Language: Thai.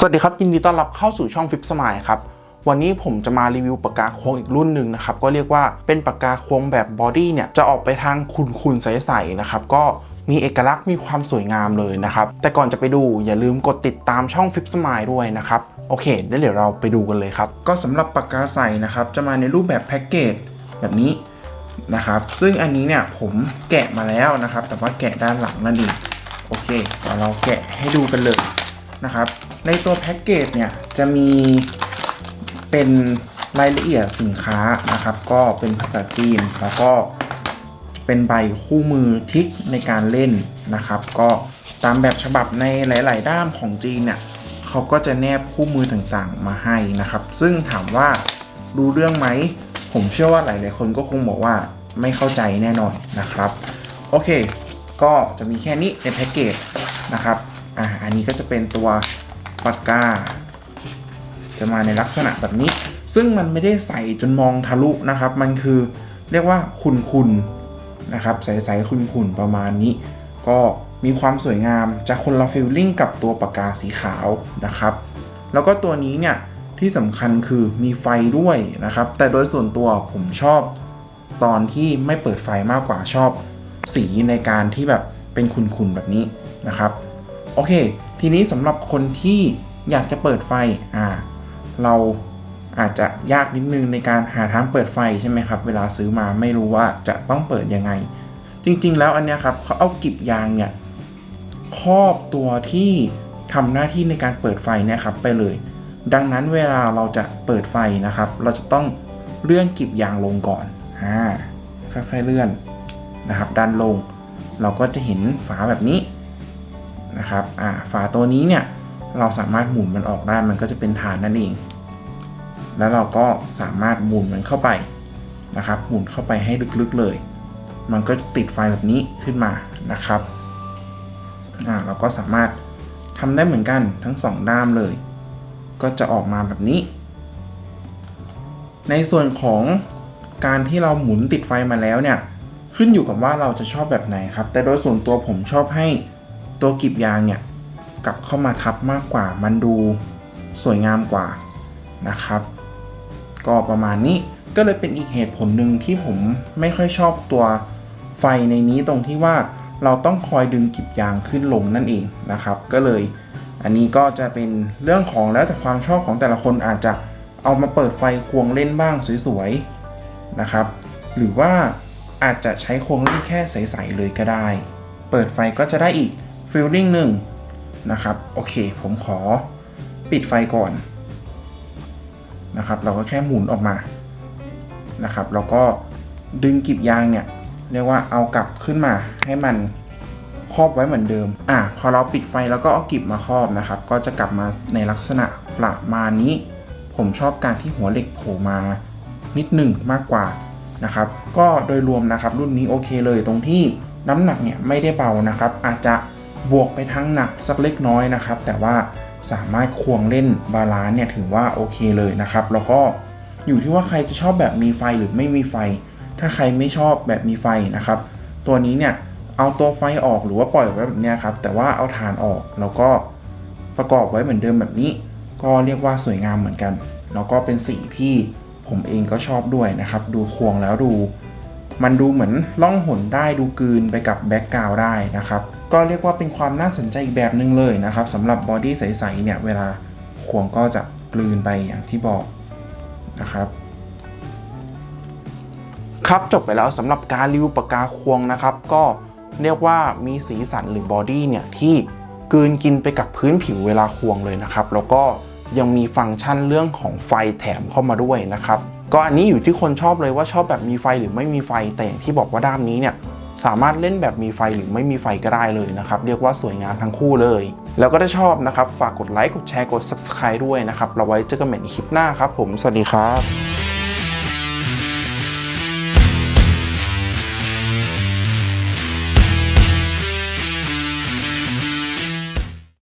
สวัสดีครับยินดีต้อนรับเข้าสู่ช่องฟิปสมายครับ วันนี้ผมจะมารีวิวปากกาโค้งอีกรุ่นหนึ่งนะครับ ก็เรียกว่าเป็นปากกาโค้งแบบบอดี้เนี่ยจะออกไปทางขุ่นๆใสๆนะครับ ก็มีเอกลักษณ์มีความสวยงามเลยนะครับ แต่ก่อนจะไปดูอย่าลืมกดติดตามช่องฟิปสมายด้วยนะครับ โอเคเดี๋ยวเราไปดูกันเลยครับ ก็สำหรับปากกาใสนะครับ จะมาในรูปแบบแพ็กเกจแบบนี้นะครับ ซึ่งอันนี้เนี่ยผมแกะมาแล้วนะครับ แต่ว่าแกะด้านหลังนั่นเองโอเคเดี๋ยวเราแกะให้ดูกันเลย นะครับ ในตัวแพ็กเกจเนี่ยจะมีเป็นรายละเอียดสินค้านะครับ ก็เป็นภาษาจีนแล้วก็เป็นใบคู่มือทิกในการเล่นนะครับ ก็ตามแบบฉบับในหลาย ๆ ด้ามของจีนเนี่ยเขาก็จะแนบคู่มือต่างๆ มาให้นะครับ ซึ่งถามว่ารู้เรื่องไหม ผมเชื่อว่าหลาย ๆ คนก็คงบอกว่าไม่เข้าใจแน่นอนนะครับ โอเค ก็จะมีแค่นี้ในแพ็กเกจนะครับ อ่าอันนี้ก็จะเป็นตัวปากกา จะมาในลักษณะแบบนี้ ซึ่งมันไม่ได้ใส่จนมองทะลุนะครับ มันคือเรียกว่าคุณคุณนะครับใสๆคุณคุณประมาณนี้ ก็มีความสวยงามจะคนละฟิลลิ่งกับตัวปากกาสีขาวนะครับ แล้วก็ตัวนี้เนี่ยที่สำคัญคือมีไฟด้วยนะครับ แต่โดยส่วนตัวผมชอบตอนที่ไม่เปิดไฟมากกว่าชอบสีในการที่แบบเป็นขุ่นๆแบบนี้นะครับ โอเค ทีนี้สำหรับคนที่อยากจะเปิดไฟอ่าเราอาจจะยากนิดนึงในการหาทางเปิดไฟใช่ไหมครับ เวลาซื้อมาไม่รู้ว่าจะต้องเปิดยังไง จริงๆ แล้วอันเนี้ยครับเขาเอากิบยางเนี่ยครอบตัวที่ทำหน้าที่ในการเปิดไฟนี่ยครับไปเลย ดังนั้นเวลาเราจะเปิดไฟนะครับ เราจะต้องเลื่อนกิบยางลงก่อนอ่าค่อยๆเลื่อนนะครับดันลง เราก็จะเห็นฝาแบบนี้ นะครับอ่าฝาตัวนี้เนี่ยเราสามารถหมุนมันออกได้มันก็จะเป็นฐานนั่นเอง แล้วเราก็สามารถหมุนมันเข้าไปนะครับหมุนเข้าไปให้ลึกๆเลย มันก็จะติดไฟแบบนี้ขึ้นมานะครับอ่าเราก็สามารถทำได้เหมือนกันทั้งสองด้ามเลย ก็จะออกมาแบบนี้ ในส่วนของการที่เราหมุนติดไฟมาแล้วเนี่ยขึ้นอยู่กับว่าเราจะชอบแบบไหนครับ แต่โดยส่วนตัวผมชอบให้ ตัวกลีบยางเนี่ยกลับเข้ามาทับมากกว่า มันดูสวยงามกว่านะครับ ก็ประมาณนี้ก็เลยเป็นอีกเหตุผลหนึ่งที่ผมไม่ค่อยชอบตัวไฟในนี้ตรงที่ว่าเราต้องคอยดึงกลีบยางขึ้นลงนั่นเองนะครับ ก็เลยอันนี้ก็จะเป็นเรื่องของแล้วแต่ความชอบของแต่ละคนอาจจะเอามาเปิดไฟควงเล่นบ้างสวยๆนะครับ หรือว่าอาจจะใช้ควงเล่นแค่ใสๆเลยก็ได้ เปิดไฟก็จะได้อีก ฟิลลิ่งหนึ่งนะครับ โอเค ผมขอปิดไฟก่อนนะครับ เราก็แค่หมุนออกมานะครับ แล้วก็ดึงกลีบยางเนี่ย เรียกว่าเอากลับขึ้นมาให้มันครอบไว้เหมือนเดิม อะ พอเราปิดไฟแล้วก็เอากลีบมาครอบนะครับ ก็จะกลับมาในลักษณะประมาณนี้ ผมชอบการที่หัวเหล็กโผล่มานิดหนึ่งมากกว่านะครับ ก็โดยรวมนะครับรุ่นนี้โอเคเลยตรงที่น้ำหนักเนี่ยไม่ได้เบานะครับ อาจจะ บวกไปทั้งหนักสักเล็กน้อยนะครับ แต่ว่าสามารถควงเล่นบาลานซ์เนี่ยถือว่าโอเคเลยนะครับ แล้วก็อยู่ที่ว่าใครจะชอบแบบมีไฟหรือไม่มีไฟ ถ้าใครไม่ชอบแบบมีไฟนะครับ ตัวนี้เนี่ยเอาตัวไฟออกหรือว่าปล่อยไว้แบบนี้ครับ แต่ว่าเอาฐานออกแล้วก็ประกอบไว้เหมือนเดิมแบบนี้ ก็เรียกว่าสวยงามเหมือนกัน แล้วก็เป็นสีที่ผมเองก็ชอบด้วยนะครับ ดูควงแล้วดู มันดูเหมือนล่องหนได้ดูกลืนไปกับแบ็กกราวได้นะครับ ก็เรียกว่าเป็นความน่าสนใจอีกแบบหนึ่งเลยนะครับสำหรับบอดี้ใสๆเนี่ยเวลาควงก็จะกลืนไปอย่างที่บอกนะครับครับจบไปแล้วสำหรับการรีวิวปากกาควงนะครับ ก็เรียกว่ามีสีสันหรือบอดี้เนี่ยที่กลืนกินไปกับพื้นผิวเวลาควงเลยนะครับ แล้วก็ยังมีฟังก์ชันเรื่องของไฟแถมเข้ามาด้วยนะครับ ก็อันนี้อยู่ที่คนชอบเลยว่าชอบแบบมีไฟหรือไม่มีไฟแต่อย่างที่บอกว่าด้ามนี้เนี่ย สามารถเล่นแบบมีไฟหรือไม่มีไฟก็ได้เลยนะครับ เรียกว่าสวยงามทั้งคู่เลย แล้วก็ถ้าชอบนะครับ ฝากกดไลค์กดแชร์กด subscribe ด้วยนะครับเราไว้เจอกันใหม่ในคลิปหน้าครับผมสวัสดีครับ